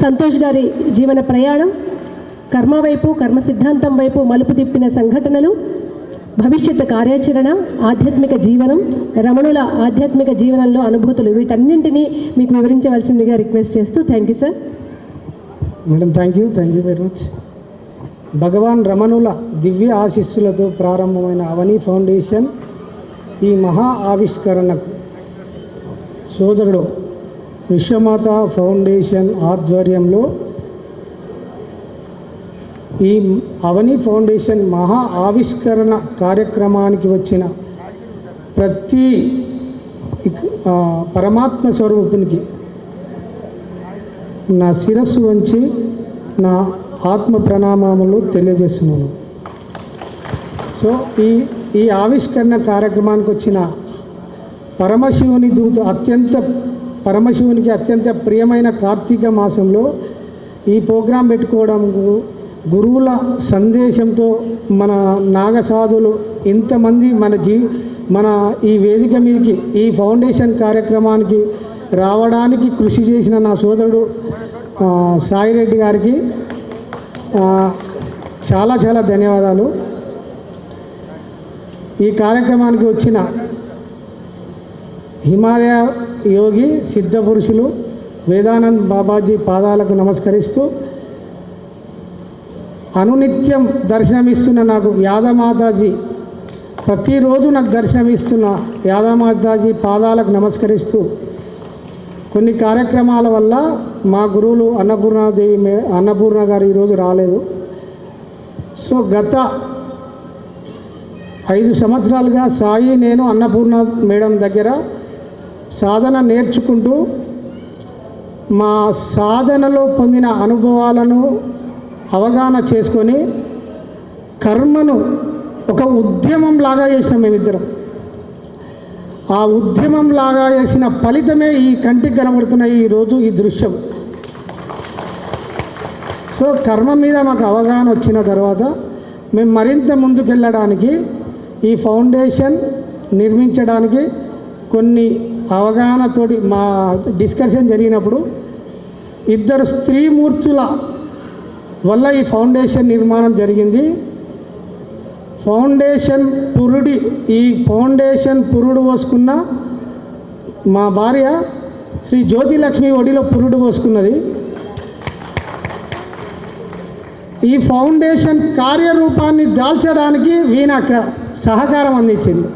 సంతోష్ గారి జీవన ప్రయాణం కర్మ వైపు కర్మ సిద్ధాంతం వైపు మలుపు తిప్పిన సంఘటనలు భవిష్యత్తు కార్యాచరణ ఆధ్యాత్మిక జీవనం రమణుల ఆధ్యాత్మిక జీవనంలో అనుభూతులు వీటన్నింటినీ మీకు వివరించవలసిందిగా రిక్వెస్ట్ చేస్తూ thank you sir. Madam thank you thank you very much. Bhagavan రమణుల దివ్య ఆశీస్సులతో ప్రారంభమైన అవని ఫౌండేషన్ ఈ మహా ఆవిష్కరణకు సోదరుడు విశ్వమాత ఫౌండేషన్ ఆధ్వర్యంలో ఈ అవని ఫౌండేషన్ మహా ఆవిష్కరణ కార్యక్రమానికి వచ్చిన ప్రతి పరమాత్మ స్వరూపునికి నా శిరస్సు వంచి నా ఆత్మ ప్రణామములు తెలియజేస్తున్నాను. సో ఈ ఈ ఆవిష్కరణ కార్యక్రమానికి వచ్చిన పరమశివుని దూత అత్యంత పరమశివునికి అత్యంత ప్రియమైన కార్తీక మాసంలో ఈ ప్రోగ్రాం పెట్టుకోవడం గురువుల సందేశంతో మన నాగసాధులు ఇంతమంది మన జీ మన ఈ వేదిక మీదకి ఈ ఫౌండేషన్ కార్యక్రమానికి రావడానికి కృషి చేసిన నా సోదరుడు సాయిరెడ్డి గారికి చాలా చాలా ధన్యవాదాలు. ఈ కార్యక్రమానికి వచ్చిన హిమాలయ యోగి సిద్ధ పురుషులు వేదానంద్ బాబాజీ పాదాలకు నమస్కరిస్తూ అనునిత్యం దర్శనమిస్తున్న నాకు యాదమాతాజీ ప్రతిరోజు నాకు దర్శనమిస్తున్న యాదమాతాజీ పాదాలకు నమస్కరిస్తూ కొన్ని కార్యక్రమాల వల్ల మా గురువులు అన్నపూర్ణాదేవి మే అన్నపూర్ణ గారు ఈరోజు రాలేదు. సో గత ఐదు సంవత్సరాలుగా సాయి నేను అన్నపూర్ణ మేడం దగ్గర సాధన నేర్చుకుంటూ మా సాధనలో పొందిన అనుభవాలను అవగాహన చేసుకొని కర్మను ఒక ఉద్యమం లాగా చేసినాం మేమిద్దరం. ఆ ఉద్యమం లాగా చేసిన ఫలితమే ఈ కంటికి కనబడుతున్న ఈ రోజు ఈ దృశ్యం. సో కర్మ మీద మాకు అవగాహన వచ్చిన తర్వాత మేము మరింత ముందుకెళ్ళడానికి ఈ ఫౌండేషన్ నిర్మించడానికి కొన్ని అవగాహనతోటి మా డిస్కషన్ జరిగినప్పుడు ఇద్దరు స్త్రీమూర్తుల వల్ల ఈ ఫౌండేషన్ నిర్మాణం జరిగింది. ఫౌండేషన్ పురుడి ఈ ఫౌండేషన్ పురుడు పోసుకున్న మా భార్య శ్రీ జ్యోతిలక్ష్మి ఒడిలో పురుడు పోసుకున్నది. ఈ ఫౌండేషన్ కార్యరూపాన్ని దాల్చడానికి వీణాక సహకారం అందించింది.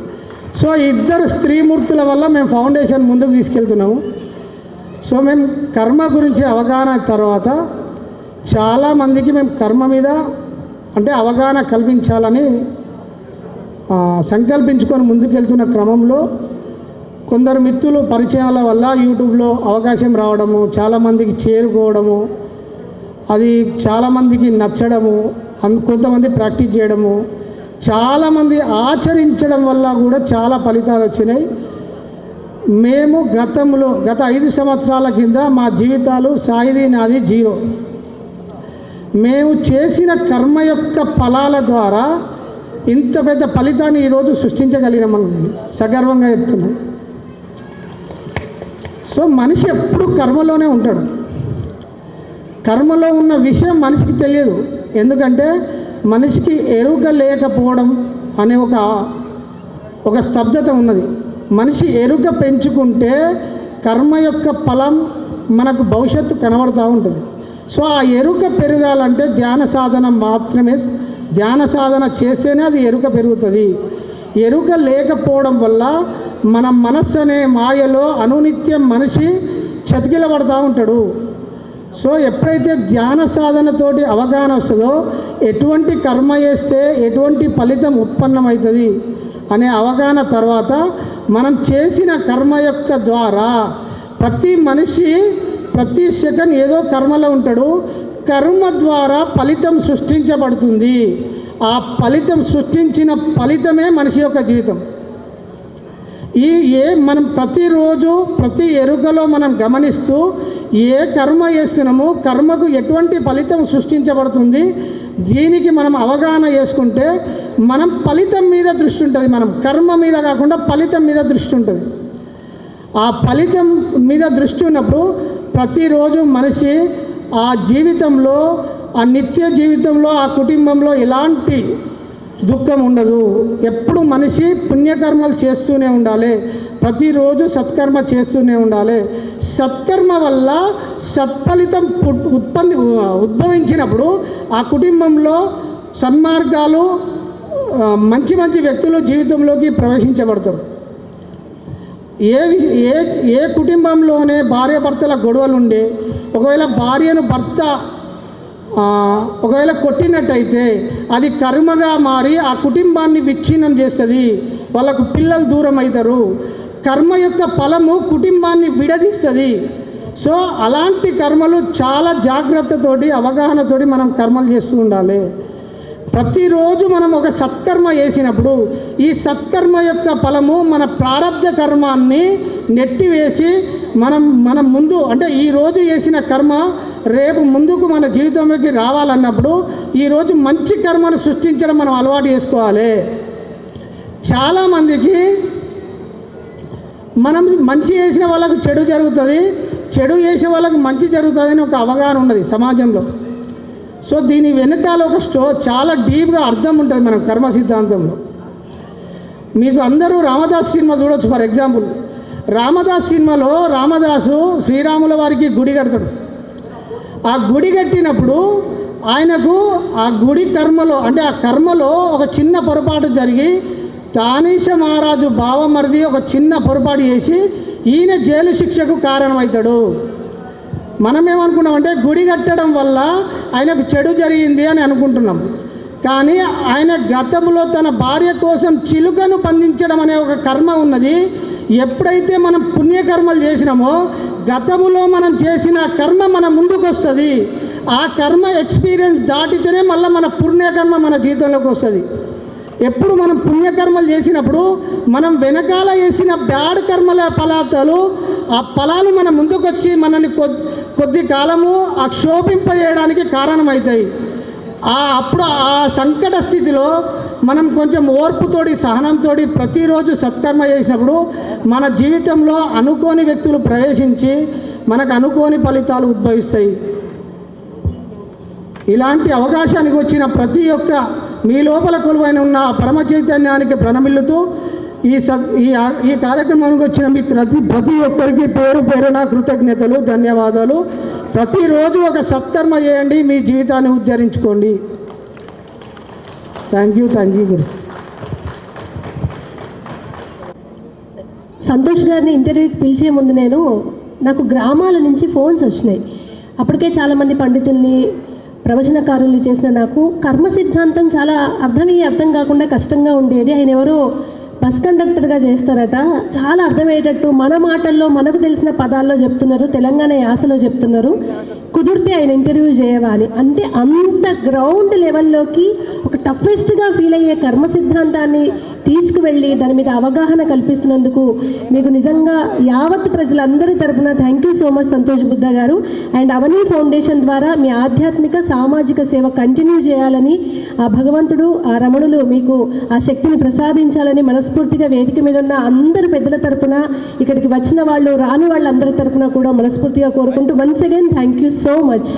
సో ఇద్దరు స్త్రీమూర్తుల వల్ల మేము ఫౌండేషన్ ముందుకు తీసుకెళ్తున్నాము. సో మేము కర్మ గురించి అవగాహన తర్వాత చాలామందికి మేము కర్మ మీద అంటే అవగాహన కల్పించాలని సంకల్పించుకొని ముందుకెళ్తున్న క్రమంలో కొందరు మిత్రులు పరిచయాల వల్ల యూట్యూబ్లో అవకాశం రావడము చాలామందికి చేరుకోవడము అది చాలామందికి నచ్చడము అందు కొంతమంది ప్రాక్టీస్ చేయడము చాలామంది ఆచరించడం వల్ల కూడా చాలా ఫలితాలు వచ్చినాయి. మేము గతంలో గత ఐదు సంవత్సరాల కింద మా జీవితాలు సాయిది నాది జీరో. మేము చేసిన కర్మ యొక్క ఫలాల ద్వారా ఇంత పెద్ద ఫలితాన్ని ఈరోజు సృష్టించగలిగినాం మనం సగర్వంగా చెప్తున్నాం. సో మనిషి ఎప్పుడు కర్మలోనే ఉంటాడు. కర్మలో ఉన్న విషయం మనిషికి తెలియదు. ఎందుకంటే మనిషికి ఎరుక లేకపోవడం అనే ఒక ఒక స్తబ్దత ఉన్నది. మనిషి ఎరుక పెంచుకుంటే కర్మ యొక్క ఫలం మనకు భవిష్యత్తు కనబడుతూ ఉంటుంది. సో ఆ ఎరుక పెరగాలంటే ధ్యాన సాధన మాత్రమే ధ్యాన సాధన చేస్తేనే అది ఎరుక పెరుగుతుంది. ఎరుక లేకపోవడం వల్ల మన మనస్సు అనే మాయలో అనునిత్యం మనిషి చతికిలబడతా ఉంటాడు. సో ఎప్పుడైతే ధ్యాన సాధనతోటి అవగాహన వస్తుందో ఎటువంటి కర్మ చేస్తే ఎటువంటి ఫలితం ఉత్పన్నమవుతుంది అనే అవగాహన తర్వాత మనం చేసిన కర్మ యొక్క ద్వారా ప్రతి మనిషి ప్రతి సెకండ్ ఏదో కర్మలో ఉంటాడు. కర్మ ద్వారా ఫలితం సృష్టించబడుతుంది. ఆ ఫలితం సృష్టించిన ఫలితమే మనిషి యొక్క జీవితం. ఈ ఏ మనం ప్రతిరోజు ప్రతి ఎరుకలో మనం గమనిస్తూ ఏ కర్మ చేస్తున్నామో కర్మకు ఎటువంటి ఫలితం సృష్టించబడుతుంది? దీనికి మనం అవగాహన చేసుకుంటే మనం ఫలితం మీద దృష్టి ఉంటుంది మనం. కర్మ మీద కాకుండా ఫలితం మీద దృష్టి ఉంటుంది. ఆ ఫలితం మీద దృష్టి ఉన్నప్పుడు ప్రతిరోజు మనిషి ఆ జీవితంలో ఆ నిత్య జీవితంలో ఆ కుటుంబంలో ఎలాంటి దుఃఖం ఉండదు. ఎప్పుడు మనిషి పుణ్యకర్మలు చేస్తూనే ఉండాలి. ప్రతిరోజు సత్కర్మ చేస్తూనే ఉండాలి. సత్కర్మ వల్ల సత్ఫలితం పుట్- ఉత్పన్ని ఉద్భవించినప్పుడు ఆ కుటుంబంలో సన్మార్గాలు మంచి మంచి వ్యక్తులు జీవితంలోకి ప్రవేశించబడతారు. ఏ ఏ ఏ కుటుంబంలోనే భార్యాభర్తల గొడవలు ఉండే ఒకవేళ భార్యను భర్త ఒకవేళ కొట్టినట్టయితే అది కర్మగా మారి ఆ కుటుంబాన్ని విచ్ఛిన్నం చేస్తుంది. వాళ్ళకు పిల్లలు దూరం అవుతారు కర్మ యొక్క ఫలము కుటుంబాన్ని విడదీస్తుంది. సో అలాంటి కర్మలు చాలా జాగ్రత్తతోటి అవగాహనతోటి మనం కర్మలు చేస్తూ ఉండాలి. ప్రతిరోజు మనం ఒక సత్కర్మ చేసినప్పుడు ఈ సత్కర్మ యొక్క ఫలము మన ప్రారంధ కర్మాన్ని నెట్టివేసి మనం మనం ముందు అంటే ఈరోజు చేసిన కర్మ రేపు ముందుకు మన జీవితంలోకి రావాలన్నప్పుడు ఈరోజు మంచి కర్మను సృష్టించడం మనం అలవాటు చేసుకోవాలి. చాలామందికి మనం మంచి చేసిన వాళ్ళకు చెడు జరుగుతుంది చెడు చేసే వాళ్ళకు మంచి జరుగుతుంది అని ఒక అవగాహన ఉన్నది సమాజంలో. సో దీని వెనకాల ఒక స్టో చాలా డీప్గా అర్థం ఉంటుంది మనం కర్మ సిద్ధాంతంలో. మీకు అందరూ రామదాస్ సినిమా చూడొచ్చు ఫర్ ఎగ్జాంపుల్. రామదాస్ సినిమాలో రామదాసు శ్రీరాముల వారికి గుడి కడతాడు. ఆ గుడి కట్టినప్పుడు ఆయనకు ఆ గుడి కర్మలో అంటే ఆ కర్మలో ఒక చిన్న పొరపాటు జరిగి తానీష మహారాజు బావమరిది ఒక చిన్న పొరపాటు చేసి ఈయన జైలు శిక్షకు కారణమవుతాడు. మనం ఏమనుకున్నామంటే గుడి కట్టడం వల్ల ఆయనకు చెడు జరిగింది అని అనుకుంటున్నాం. కానీ ఆయన గతంలో తన భార్య కోసం చిలుకను బంధించడం అనే ఒక కర్మ ఉన్నది. ఎప్పుడైతే మనం పుణ్యకర్మలు చేసినామో గతములో మనం చేసిన కర్మ మన ముందుకు వస్తుంది ఆ కర్మ ఎక్స్పీరియన్స్ దాటితేనే మళ్ళీ మన పుణ్యకర్మ మన జీవితంలోకి వస్తుంది. ఎప్పుడు మనం పుణ్యకర్మలు చేసినప్పుడు మనం వెనకాల వేసిన బ్యాడ్ కర్మల ఫలాతాలు ఆ ఫలాలు మన ముందుకు వచ్చి మనల్ని కొద్ది కొద్ది కాలము ఆ క్షోభింపజేయడానికి కారణమవుతాయి. ఆ అప్పుడు ఆ సంకట స్థితిలో మనం కొంచెం ఓర్పుతోటి సహనంతో ప్రతిరోజు సత్కర్మ చేసినప్పుడు మన జీవితంలో అనుకోని వ్యక్తులు ప్రవేశించి మనకు అనుకోని ఫలితాలు ఉద్భవిస్తాయి. ఇలాంటి అవకాశానికి వచ్చిన ప్రతి ఒక్క మీ లోపల కొలువైన ఉన్న పరమ చైతన్యానికి ప్రణమిల్లుతూ ఈ స ఈ ఈ కార్యక్రమానికి వచ్చిన మీ ప్రతి ప్రతి ఒక్కరికి పేరు పేరున కృతజ్ఞతలు ధన్యవాదాలు. ప్రతిరోజు ఒక సత్కర్మ చేయండి మీ జీవితాన్ని ఉద్ధరించుకోండి. Thank you thank you guru. Santosh గారిని ఇంటర్వ్యూకి పిలిచే ముందు నేను నాకు గ్రామాల నుంచి ఫోన్స్ వచ్చినాయి. అప్పటికే చాలామంది పండితుల్ని ప్రవచనకారులు చేసిన నాకు కర్మ సిద్ధాంతం చాలా అర్థమయ్యే అర్థం కాకుండా కష్టంగా ఉండేది. ఆయన ఎవరో బస్ కండక్టర్గా చేస్తారట. చాలా అర్థమయ్యేటట్టు మన మాటల్లో మనకు తెలిసిన పదాల్లో చెప్తున్నారు. తెలంగాణ యాసలో చెప్తున్నారు. కుదిరితే ఆయన ఇంటర్వ్యూ చేయవాలి. అంటే అంత గ్రౌండ్ లెవెల్లోకి ఒక టఫెస్ట్గా ఫీల్ అయ్యే కర్మ సిద్ధాంతాన్ని తీసుకువెళ్ళి దాని మీద అవగాహన కల్పిస్తున్నందుకు మీకు నిజంగా యావత్ ప్రజలందరి తరపున thank you so much Santosh Buddha గారు. అండ్ అవనీ ఫౌండేషన్ ద్వారా మీ ఆధ్యాత్మిక సామాజిక సేవ కంటిన్యూ చేయాలని ఆ భగవంతుడు ఆ రమణులు మీకు ఆ శక్తిని ప్రసాదించాలని మనస్ఫూర్తిగా వేదిక మీద ఉన్న అందరి పెద్దల తరపున ఇక్కడికి వచ్చిన వాళ్ళు రాని వాళ్ళందరి తరపున కూడా మనస్ఫూర్తిగా కోరుకుంటూ once again thank you so much